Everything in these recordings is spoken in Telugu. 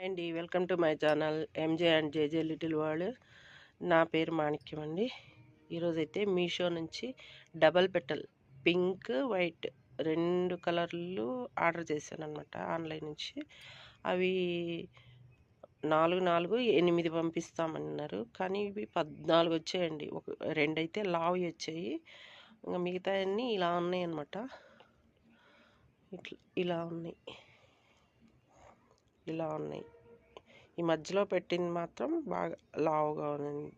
అండి welcome to my channel MJ and JJ little world. నా పేరు మాణిక్యం అండి. ఈరోజైతే మీషో నుంచి డబల్ పెటల్ పింక్ వైట్ రెండు కలర్లు ఆర్డర్ చేశాను అనమాట ఆన్లైన్ నుంచి. అవి నాలుగు నాలుగు ఎనిమిది పంపిస్తామన్నారు. కానీ ఇవి పద్నాలుగు వచ్చాయండి. ఒక రెండైతే లావి వచ్చాయి. ఇంకా మిగతా అన్నీ ఇలా ఉన్నాయి అనమాట ఇట్లా ఇలా ఉన్నాయి. ఇలా ఉన్నాయి. ఈ మధ్యలో పెట్టింది మాత్రం బాగా లావుగా ఉంది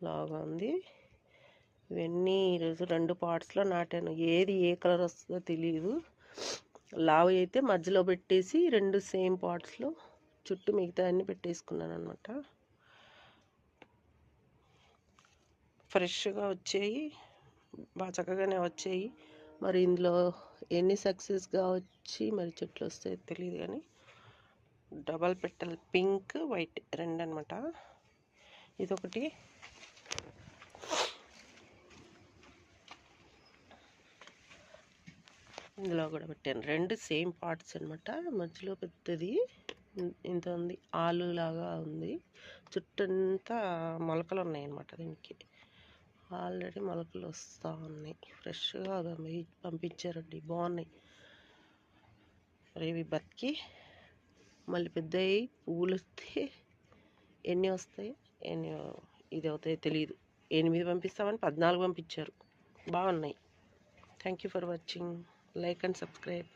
లావుగా ఉంది. ఇవన్నీ ఈరోజు రెండు పార్ట్స్లో నాటాను. ఏది ఏ కలర్ వస్తుందో తెలియదు లావు అయితే మధ్యలో పెట్టేసి రెండు సేమ్ పార్ట్స్లో చుట్టూ మిగతా అన్నీ పెట్టేసుకున్నాను అనమాట ఫ్రెష్గా వచ్చాయి. బాగా చక్కగానే వచ్చాయి. మరి ఇందులో ఎన్ని సక్సెస్గా వచ్చి మరి చెట్లు వస్తాయో తెలియదు కానీ డబల్ పెట్టల్ పింక్ వైట్ రెండు అనమాట ఇదొకటి. ఇందులో కూడా పెట్టాను. రెండు సేమ్ పార్ట్స్ అనమాట మధ్యలో పెద్దది. ఇంత ఉంది. ఆలు లాగా ఉంది. చుట్టంతా మొలకలు ఉన్నాయి అనమాట దీనికి. ఆల్రెడీ మొలకలు వస్తూ ఉన్నాయి. ఫ్రెష్గా పంపించారండి. బాగున్నాయి. రేవి బతికి. మళ్ళీ పెద్దవి పువ్వులు వస్తే ఎన్ని వస్తాయి? ఎన్ని ఇది అవుతాయో తెలియదు ఎనిమిది పంపిస్తామని పద్నాలుగు పంపించారు. బాగున్నాయి. Thank you for watching like and subscribe